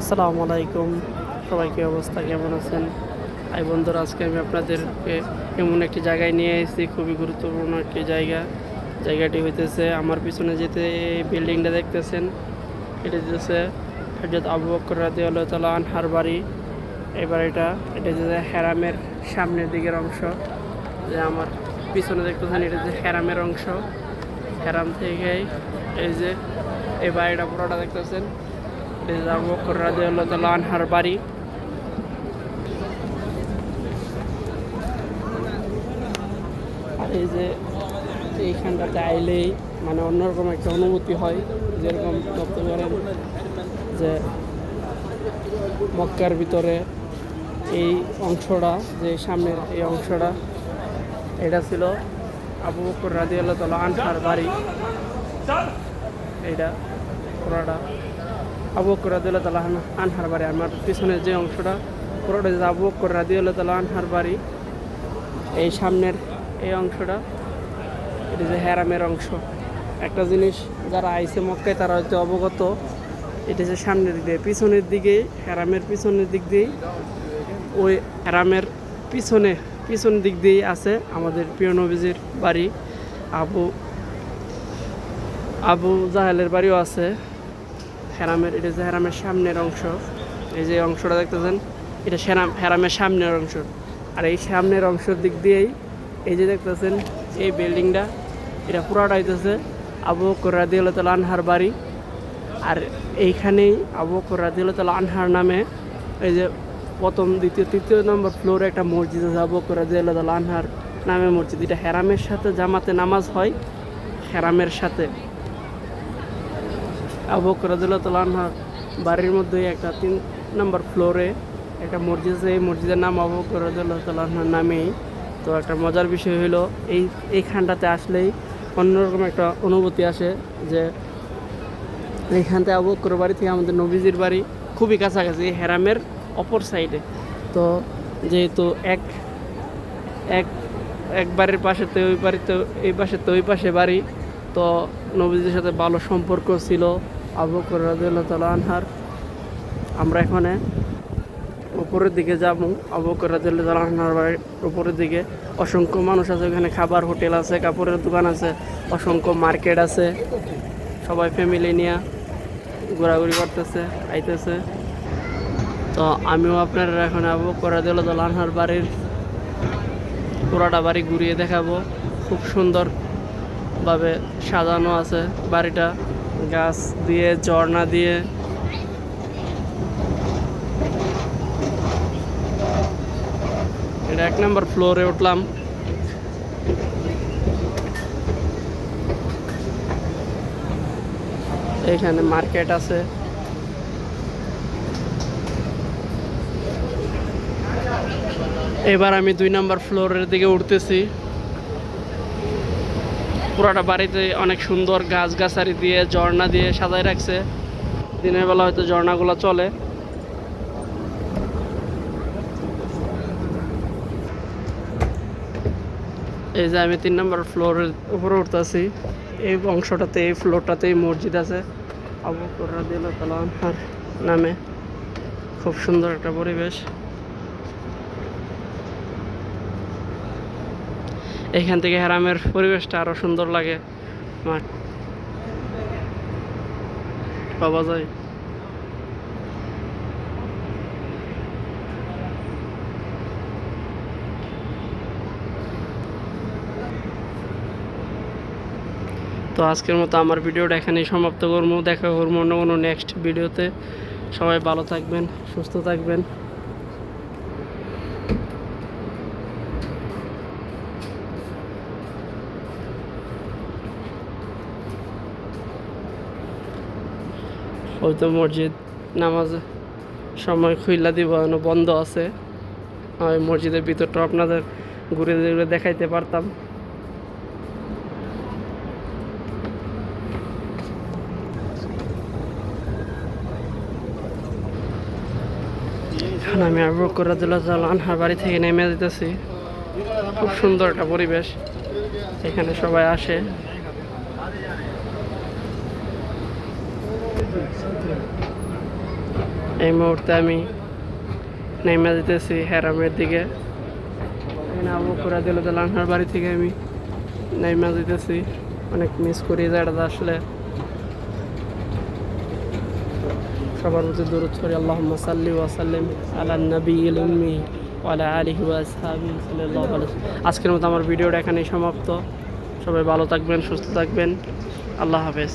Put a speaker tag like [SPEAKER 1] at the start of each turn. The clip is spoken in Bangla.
[SPEAKER 1] আসসালামু আলাইকুম। সবাই কি অবস্থা? কেমন আছেন? আই বন্ধুরা, আজকে আমি আপনাদেরকে এমন একটি জায়গায় নিয়ে এসেছি, খুবই গুরুত্বপূর্ণ একটি জায়গা। জায়গাটি হইতেছে, আমার পিছনে যেতে এই বিল্ডিংটা দেখতেছেন, এটা হচ্ছে হজরত আবু বকর রাদি আল্লাহ আনহার বাড়ি। এবার এটা এটা হচ্ছে হ্যারামের সামনের দিকের অংশ। যে আমার পিছনে দেখতেছেন, এটা হচ্ছে হ্যারামের অংশ। হ্যারাম থেকে এই যে, এই বাড়িটা পুরোটা দেখতেছেন। বকর রাদি আল্লাহ তালা আনহার বাড়ি। এই যে এইখানটাতে আইলেই মানে অন্যরকম একটা অনুভূতি হয়, যেরকম ভাবতে পারেন যে মক্কার ভিতরে এই অংশটা, যে সামনের এই অংশটা, এটা ছিল আবু বকর রাজি আল্লাহ তালা আনহার বাড়ি। এইটা পুরোটা আবু রাজি তালা আনহার বাড়ি। আমার পিছনের যে অংশটা, পুরোটা যে আবু রাজি তালা আনহার বাড়ি, এই সামনের এই অংশটা, এটা যে হ্যারামের অংশ। একটা জিনিস যারা আইসে মক্কায়, তারা হয়তো অবগত, এটা যে সামনের দিক, পিছনের দিকে হ্যারামের পিছনের দিক দিয়েই, ওই হ্যারামের পিছনে, পিছন দিক দিয়েই আছে আমাদের প্রিয় নবীজির বাড়ি। আবু আবু জাহেলের বাড়িও আছে। হ্যারামের এটা যে হ্যারামের সামনের অংশ, এই যে অংশটা দেখতেছেন, এটা সেরাম হ্যারামের সামনের অংশ। আর এই সামনের অংশের দিক দিয়েই এই যে দেখতেছেন, এই বিল্ডিংটা, এটা পুরাটা হইতেছে আবু তাআলা আনহার বাড়ি। আর এইখানেই আবু তাআলা আনহার নামে এই যে প্রথম, দ্বিতীয়, তৃতীয় নম্বর ফ্লোরে একটা মসজিদ আছে, আবু তাআলা আনহার নামে মসজিদ। এটা হেরামের সাথে জামাতে নামাজ হয়, হেরামের সাথে। আবু বকর রাদিয়াল্লাহু আনহার বাড়ির মধ্যে একটা তিন নম্বর ফ্লোরে একটা মসজিদ এই মসজিদের নাম আবু বকর রাদিয়াল্লাহু নামেই। তো একটা মজার বিষয় হলো, এই এইখানটাতে আসলেই অন্যরকম একটা অনুভূতি আসে যে এইখানতে আবু বাড়ি থেকে আমাদের নবীজির বাড়ি খুবই কাছাকাছি হেরামের অপর সাইডে। তো যেহেতু এক এক এক বাড়ির পাশে তো ওই বাড়িতে, এই পাশে তো ওই পাশে বাড়ি, তো নবীজির সাথে ভালো সম্পর্ক ছিল। আবু বকর রাদিয়াল্লাহু তাআলা আনহার। আমরা এখানে উপরের দিকে যাব। আবু বকর রাদিয়াল্লাহু তাআলা আনহার বাড়ির উপরের দিকে। অসংখ্য মানুষ আছে, ওখানে খাবার হোটেল আছে, কাপড়ের দোকান আছে, অসংখ্য মার্কেট আছে। সবাই ফ্যামিলি নিয়ে ঘোরাঘুরি করতেছে, আইতেছে। তো আমিও আপনার এখন আবু বকর রাদিয়াল্লাহু তাআলা আনহার বাড়ির পুরাটা বাড়ি ঘুরিয়ে দেখাবো। খুব সুন্দরভাবে সাজানো আছে বাড়িটা। গাছ দিয়ে, ঝর্ণা দিয়ে। এটা এক নম্বর ফ্লোরে উঠলাম। এখানে মার্কেট আছে। এবার আমি দুই নম্বর ফ্লোরের দিকে উঠতেছি। পুরাটা বাড়িতে অনেক সুন্দর গাছ গাছারি দিয়ে, ঝর্ণা দিয়ে সাজায় রাখছে। দিনের বেলা হয়তো ঝর্ণাগুলো চলে। এই যে আমি তিন নম্বর ফ্লোরের উপরে উঠতেছি। এই অংশটাতে, এই ফ্লোরটাতেই মসজিদ আছে। আবু রাদিয়াল্লাহু তাআলা নামে। খুব সুন্দর একটা পরিবেশ। এখান থেকে হেরামের পরিবেশটা আরও সুন্দর লাগে। পাওয়া যায়। তো আজকের মতো আমার ভিডিওটা এখানেই সমাপ্ত করব। দেখা করব অন্য কোনো নেক্সট ভিডিওতে সবাই ভালো থাকবেন, সুস্থ থাকবেন। হয়তো মসজিদ নামাজ সময় খুইলা দিব বন্ধ আছে। ওই মসজিদের ভিতরটা আপনাদের ঘুরে ঘুরে দেখাইতে পারতাম। এখন আমি আবু তাআলা আনহার বাড়ি থেকে নেমে যেতেছি খুব সুন্দর একটা পরিবেশ। এখানে সবাই আসে। এই মুহূর্তে আমি নেমে যেতেছি হেরামের দিকে। এখানে আবু করে দিল বাড়ি থেকে আমি নেমে যেতেছি। অনেক মিস করি জায়গাটা আসলে। সবার প্রতি দূরত করি আল্লাহ সাল্লি ওয়াসাল্লিম আলা নবী উম্মি ওয়ালা আলিহি সাল্লাল্লাহু আজকের মতো আমার ভিডিওটা এখানেই সমাপ্ত। সবাই ভালো থাকবেন, সুস্থ থাকবেন। আল্লাহ হাফেজ।